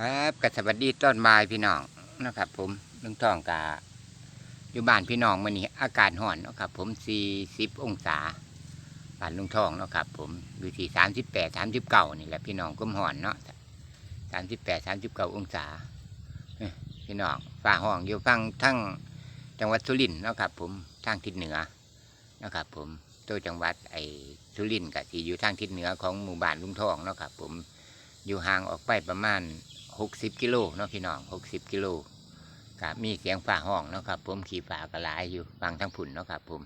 ครับกับสวัสดีต้นบายพี่น้องนะครับ ผมลุงทองกาอยู่บ้านพี่น้องมื่อนี้อากาศร้อนนะครับ ผม40องศาบ้านลุงทองนะครับ ผมอยู่ที่38 39นี่แหละพี่น้องก้มห่อนเนาะ38 39องศามสิบเก้าอ้ยพี่น้องฝ่าห้องอยู่ฟังทั้งจังหวัดสุรินทร์นะครับ ผมทางทิศเหนือนะครับ ผมตัวจังหวัดไอ้สุรินทร์กับที่อยู่ทางทิศเหนือของหมู่บ้านลุงทองนะครับ ผมอยู่ห่างออกไปประมาณ หกสิบกิโลเนาะพี่น้องหกสิบกิโลก็มีเสียงฝ่าห้องเนาะครับ ผมขี่ฝ่ากระลายอยู่ฟังทั้งผุนเนาะครับ ผม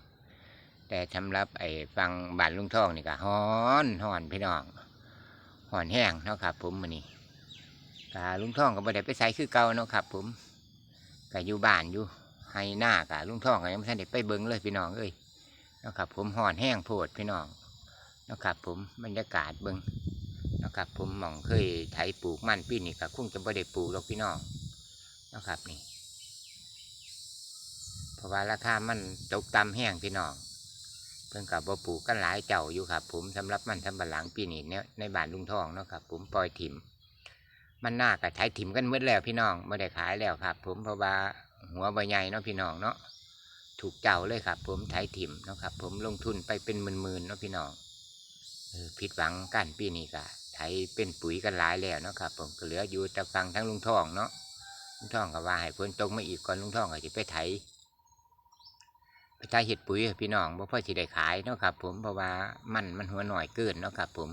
แต่สำหรับไอ้ฟังบานลุงทองนี่ก็ฮ้อนฮ้อนพี่น้องฮ้อนแห้งเนาะครับ ผมมื้อนี้กาลุงทองก็บ่ได้ไปใส่คือเก่าเนาะครับ ผมก็อยู่บ้านอยู่ให้หน้ากะลุงทองก็ยังไม่ทันได้ไปเบิ่งเลยพี่น้องเอ้ยเนาะครับ ผมฮ้อนแห้งโพดพี่น้องเนาะครับ ผมบรรยากาศเบิ่ง นะครับ ผมมองเคยไถปลูกมันปีนี้ก็คงจะบ่ได้ปลูกหรอกพี่น้องนะครับนี่เพราะว่าราคามันตกต่ำแห้งพี่น้องเพิ่งกับบ่ปลูกกันหลายเจ้าอยู่ครับ ผมสำหรับมันทำบันหลังปีนี้เนี่ยในบ้านลุงทองเนาะครับ ผมปล่อยถิ่มมันหน่ากับไถถิ่มกันหมดแล้วพี่น้องไม่ได้ขายแล้วครับ ผมเพราะว่าหัวใบใหญ่เนาะพี่น้องเนาะถูกเจ้าเลยครับ ผมไถถิ่มเนาะครับ ผมลงทุนไปเป็นหมื่นๆเนาะพี่น้องผิดหวังกันปีนี้ก็ ไถเป็นปุ๋ยกันหลายแล้วเนาะครับ ผมก็เหลืออยู่แต่ฟังทั้งลุงทองเนาะลุงทองก็ว่าให้ฝนตกมาอีกก่อนลุงทองก็จะไปไถไปไถเห็ดปุ๋ยพี่น้องบ่พอสิได้ขายเนาะครับ ผมเพราะว่ามันมันหัวหน่อยเกินเนาะครับผม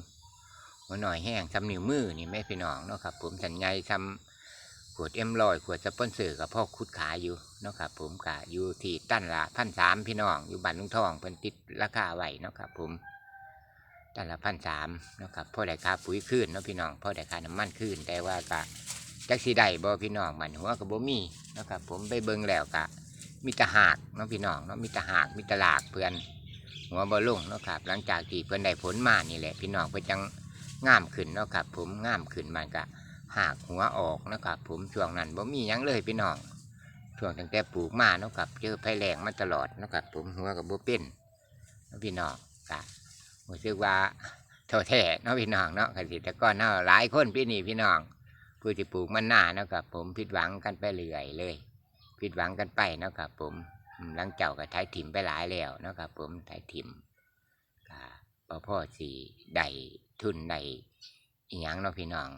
หัวหน่อยแห้งทำนิ้วมือนี่แม่พี่น้องเนาะครับ ผมสัญญาทำขวดเอ็มลอยขวดสปอนเซอร์กับพ่อคุดขายอยู่เนาะครับ ผมกะอยู่ที่ตั้นละพันสามพี่น้องอยู่บ้านลุงทองเพิ่นติดราคาไว้เนาะครับ ผม ตันละพันสามนะครับพ่อได้ค่าปุ๋ยขึ้นเนาะพี่น้องพ่อได้ค่าน้ำมันขึ้นแต่ว่ากะจักสีได้บ่พี่น้องมันหัวกับบ่มีนะครับผมไปเบิ่งแล้วกะมีแตะหากเนาะพี่น้องเนาะมีแตะหากมีตะหลากเพื่อนหัวบ่ลงเนาะครับหลังจากที่เพื่อนได้ผลมานี่แหละ พี่น้องเพื่อนจังงามขึ้นเนาะครับผมงามขึ้นมันกะหากหัวออกนะครับผมช่วงนั้นบ่มียังเลยพี่น้องช่วงตั้งแต่ปลูกมาเนาะครับเจอภัยแรงมาตลอดเนาะครับผมหัวกับบ่เป็นพี่น้องกะ รู้สึกว่าโทษแท้เนาะพี่น้องเนาะเกษตรกรเนาะหลายคนพี่นี่พี่น้องผู้ที่ปลูกมันหน้าเนาะครับผมผิดหวังกันไปเรื่อยเลยผิดหวังกันไปเนาะครับผมหลังเจ้าก็ท้ายถิ่มไปหลายแล้วเนาะครับผมท้ายถิ่มก็บ่พ่อสีได้ทุนได้อีหยังเนาะพี่น้อง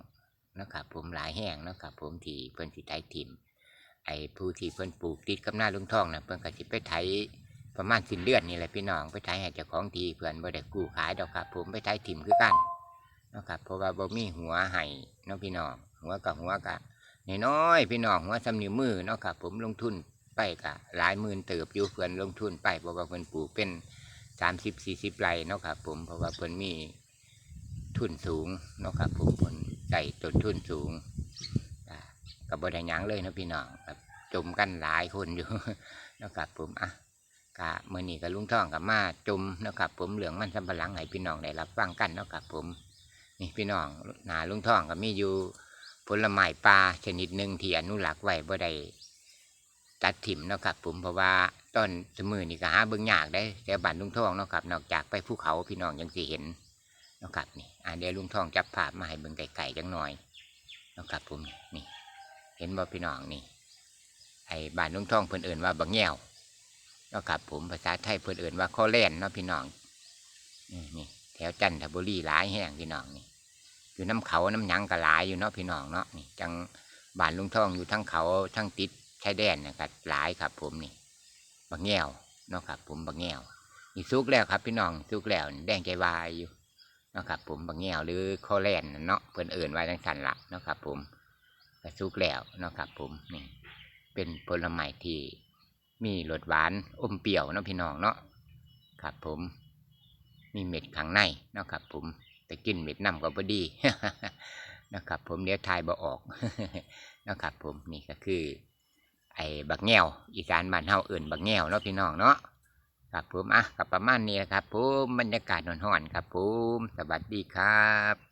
เนาะครับผมหลายแห้งเนาะครับผมที่เพิ่นสิท้ายถิ่มไอ้ผู้ที่เพิ่นปลูกติดกับหน้าลุงทองนะเพิ่นก็สิไปไถ ประมาณสิ้นเดือนนี่แหละพี่น้องไปไทยให้เจ้าของทีเพื่อนบ่ได้กู้ขายดอกครับ ผมไปไทยถิ่มคือกันนะครับเพราะว่าบ่มีหัวให้เนาะพี่น้องหัวกับหัวกะน้อยพี่น้องหัวสำนิ้วมือเนาะครับผมลงทุนไปกะหลายหมื่นเติบอยู่เพื่อนลงทุนไปเพราะว่าเพื่อนปลูกเป็นสามสิบสี่สิบไร่เนาะครับผมเพราะว่าเพื่อนมีทุนสูงเนาะครับผมเพื่อนใส่ต้นทุนสูงกับ่ได้หยังเลยนะพี่น้องครับจมกันหลายคนอยู่นะครับผมอะ กะมื่อนี้กับลุงท่องกับมาจุมนะครับผมเหลืองมันสำปะหลังให้พี่น้องได้รับฟังกันนะครับผมนี่พี่น้องหนาลุงท่องก็มีอยู่ผลไม้ปลาชนิดหนึ่งที่อนุรักษ์ไว้บ่ได้ตัดถิ่มนะครับผมเพราะว่าต้นสมือนี่ก็หาเบิ่งยากได้แต่บ้านลุงท่องนะครับนอกจากไปภูเขาพี่น้องยังสิเห็นนะครับนี่อ่าเดี๋ยวลุงท่องจับภาพมาให้เบิ่งไกลๆจังหน่อยนะครับผมนี่ เห็นบ่พี่น้องนี่ไอ้บ้านลุงท่องเพิ่นเอิ่นว่าบักแง่ว เนาะครับผมภาษาไทยเพื่อนเอื่นว่าข้อแล่นเนาะพี่น้องนี่นี่แถวจันทบุรีหลายแห่งพี่น้องนี่อยู่น้ำเขาน้ำหยังก็หลายอยู่เนาะพี่น้องเนาะนี่จังบ้านลุงทองอยู่ทั้งเขาทั้งติดชายแดนนะครับหลายครับ ผมนี่บางแง่วเนาะครับ ผมบางแง่วนี่สุกแล้วครับ พี่น้องสุกแล้วแดงใจวายอยู่เนาะครับ ผมบางแง่วหรือข้อแล่นเนาะเพื่อนเอื่นไว้ทั้งสันละเนาะครับ ผมก็สุกแล้วเนาะครับ ผมนี่เป็นผลไม้ที่ มีรสหวานอมเปรี้ยวเนาะพี่น้องเนาะครับผม มีเม็ดข้างในเนาะครับผมแต่กินเม็ดน้ำก็พอดีนะครับผมเดี๋ยวทายบ่ออกนะครับผมนี่ก็คือ ไอ้บักแง่วอีสานบ้านเฮาเอิ่นบักแง่วเนาะพี่น้องเนาะครับผมอะกับประมาณนี้นะครับผมบรรยากาศนอนๆครับผมสวัสดีครับ